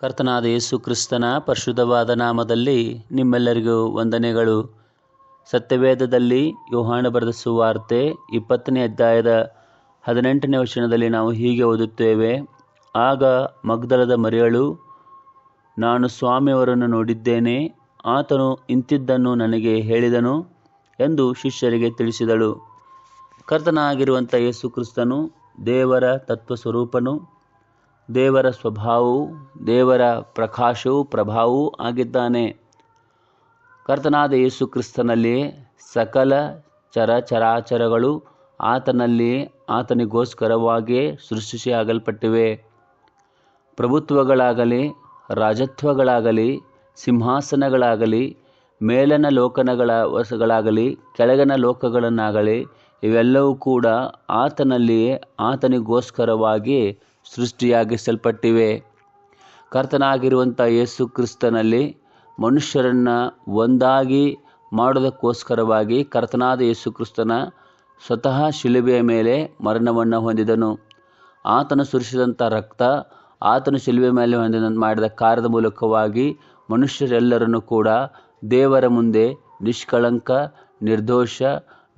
ಕರ್ತನಾದ ಯೇಸು ಕ್ರಿಸ್ತನ ಪರಿಶುದ್ಧವಾದ ನಾಮದಲ್ಲಿ ನಿಮ್ಮೆಲ್ಲರಿಗೂ ವಂದನೆಗಳು. ಸತ್ಯವೇದದಲ್ಲಿ ಯೋಹಾಣ ಬರೆದ ಸುವಾರ್ತೆ ಇಪ್ಪತ್ತನೇ ಅಧ್ಯಾಯದ ಹದಿನೆಂಟನೇ ವಚನದಲ್ಲಿ ನಾವು ಹೀಗೆ ಓದುತ್ತೇವೆ, ಆಗ ಮಗ್ದಲದ ಮರಿಯಳು, ನಾನು ಸ್ವಾಮಿಯವರನ್ನು ನೋಡಿದ್ದೇನೆ, ಆತನು ಇಂತಿದ್ದನ್ನು ನನಗೆ ಹೇಳಿದನು ಎಂದು ಶಿಷ್ಯರಿಗೆ ತಿಳಿಸಿದಳು. ಕರ್ತನಾಗಿರುವಂಥ ಯೇಸು ಕ್ರಿಸ್ತನು ದೇವರ ತತ್ವ ಸ್ವರೂಪನು ದೇವರ ಸ್ವಭಾವವು, ದೇವರ ಪ್ರಕಾಶವು, ಪ್ರಭಾವವೂ ಆಗಿದ್ದಾನೆ. ಕರ್ತನಾದ ಯೇಸು ಕ್ರಿಸ್ತನಲ್ಲಿಯೇ ಸಕಲ ಚರಚರಾಚರಗಳು ಆತನಲ್ಲಿ ಆತನಿಗೋಸ್ಕರವಾಗಿಯೇ ಸೃಷ್ಟಿಸಿ ಆಗಲ್ಪಟ್ಟಿವೆ ಪ್ರಭುತ್ವಗಳಾಗಲಿ, ರಾಜತ್ವಗಳಾಗಲಿ, ಸಿಂಹಾಸನಗಳಾಗಲಿ, ಮೇಲನ ಲೋಕನಗಳ ವಸಗಳಾಗಲಿ ಕೆಳಗನ ಲೋಕಗಳನ್ನಾಗಲಿ, ಇವೆಲ್ಲವೂ ಕೂಡ ಆತನಲ್ಲಿಯೇ ಆತನಿಗೋಸ್ಕರವಾಗಿ ಸೃಷ್ಟಿಯಾಗಿಸಲ್ಪಟ್ಟಿವೆ. ಕರ್ತನಾಗಿರುವಂಥ ಯೇಸು ಕ್ರಿಸ್ತನಲ್ಲಿ ಮನುಷ್ಯರನ್ನು ಒಂದಾಗಿ ಮಾಡೋದಕ್ಕೋಸ್ಕರವಾಗಿ ಕರ್ತನಾದ ಯೇಸು ಕ್ರಿಸ್ತನ ಸ್ವತಃ ಶಿಲುಬೆಯ ಮೇಲೆ ಮರಣವನ್ನು ಹೊಂದಿದನು. ಆತನು ಸುರಿಸಿದಂಥ ರಕ್ತ ಆತನ ಶಿಲುಬೆ ಮೇಲೆ ಹೊಂದಿದ ಮಾಡಿದ ಕಾರ್ಯದ ಮೂಲಕವಾಗಿ ಮನುಷ್ಯರೆಲ್ಲರನ್ನು ಕೂಡ ದೇವರ ಮುಂದೆ ನಿಷ್ಕಳಂಕ, ನಿರ್ದೋಷ,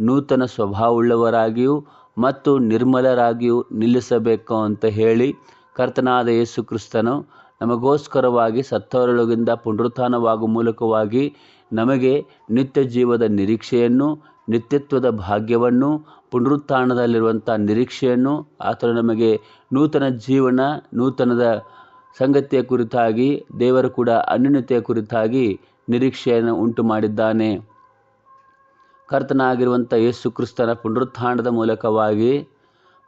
ನೂತನ ಸ್ವಭಾವವುಳ್ಳವರಾಗಿಯೂ ಮತ್ತು ನಿರ್ಮಲರಾಗಿಯೂ ನಿಲ್ಲಿಸಬೇಕು ಅಂತ ಹೇಳಿ ಕರ್ತನಾದ ಯೇಸು ಕ್ರಿಸ್ತನು ನಮಗೋಸ್ಕರವಾಗಿ ಸತ್ತವರೊಳಗಿಂದ ಪುನರುತ್ಥಾನವಾಗುವ ಮೂಲಕವಾಗಿ ನಮಗೆ ನಿತ್ಯ ಜೀವದ ನಿರೀಕ್ಷೆಯನ್ನು, ನಿತ್ಯತ್ವದ ಭಾಗ್ಯವನ್ನು, ಪುನರುತ್ಥಾನದಲ್ಲಿರುವಂಥ ನಿರೀಕ್ಷೆಯನ್ನು ಆತನು ನಮಗೆ ನೂತನ ಜೀವನ, ನೂತನದ ಸಂಗತಿಯ ಕುರಿತಾಗಿ, ದೇವರು ಕೂಡ ಅನ್ಯೂನ್ಯತೆಯ ಕುರಿತಾಗಿ ನಿರೀಕ್ಷೆಯನ್ನು ಉಂಟು ಮಾಡಿದ್ದಾನೆ ಕರ್ತನಾಗಿರುವಂಥ ಯೇಸು ಕ್ರಿಸ್ತನ ಪುನರುತ್ಥಾನದ ಮೂಲಕವಾಗಿ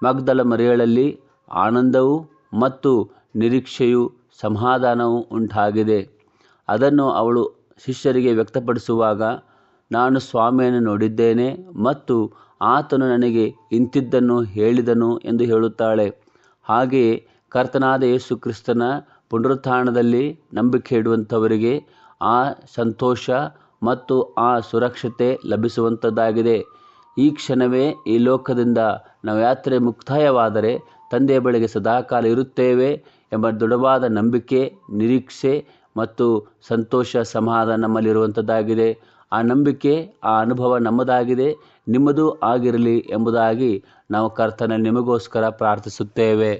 ಮಗ್ದಲ ಮರಿಯಳಲ್ಲಿ ಆನಂದವು ಮತ್ತು ನಿರೀಕ್ಷೆಯು ಸಮಾಧಾನವು ಉಂಟಾಗಿದೆ. ಅದನ್ನು ಅವಳು ಶಿಷ್ಯರಿಗೆ ವ್ಯಕ್ತಪಡಿಸುವಾಗ, ನಾನು ಸ್ವಾಮಿಯನ್ನು ನೋಡಿದ್ದೇನೆ ಮತ್ತು ಆತನು ನನಗೆ ಇಂತಿದ್ದನ್ನು ಹೇಳಿದನು ಎಂದು ಹೇಳುತ್ತಾಳೆ. ಹಾಗೆಯೇ ಕರ್ತನಾದ ಯೇಸು ಕ್ರಿಸ್ತನ ಪುನರುತ್ಥಾನದಲ್ಲಿ ನಂಬಿಕೆ ಇಡುವಂಥವರಿಗೆ ಆ ಸಂತೋಷ ಮತ್ತು ಆ ಸುರಕ್ಷತೆ ಲಭಿಸುವಂಥದ್ದಾಗಿದೆ ಈ ಕ್ಷಣವೇ ಈ ಲೋಕದಿಂದ ನಾವು ಯಾತ್ರೆ ಮುಕ್ತಾಯವಾದರೆ ತಂದೆಯ ಬಳಿಗೆ ಸದಾಕಾಲ ಇರುತ್ತೇವೆ ಎಂಬ ದೃಢವಾದ ನಂಬಿಕೆ, ನಿರೀಕ್ಷೆ ಮತ್ತು ಸಂತೋಷ ಸಮಾಧಾನ ನಮ್ಮಲ್ಲಿರುವಂಥದ್ದಾಗಿದೆ ಆ ನಂಬಿಕೆ, ಆ ಅನುಭವ ನಮ್ಮದಾಗಿದೆ, ನಿಮ್ಮದೂ ಆಗಿರಲಿ ಎಂಬುದಾಗಿ ನಾವು ಕರ್ತನ ನಿಮಗೋಸ್ಕರ ಪ್ರಾರ್ಥಿಸುತ್ತೇವೆ.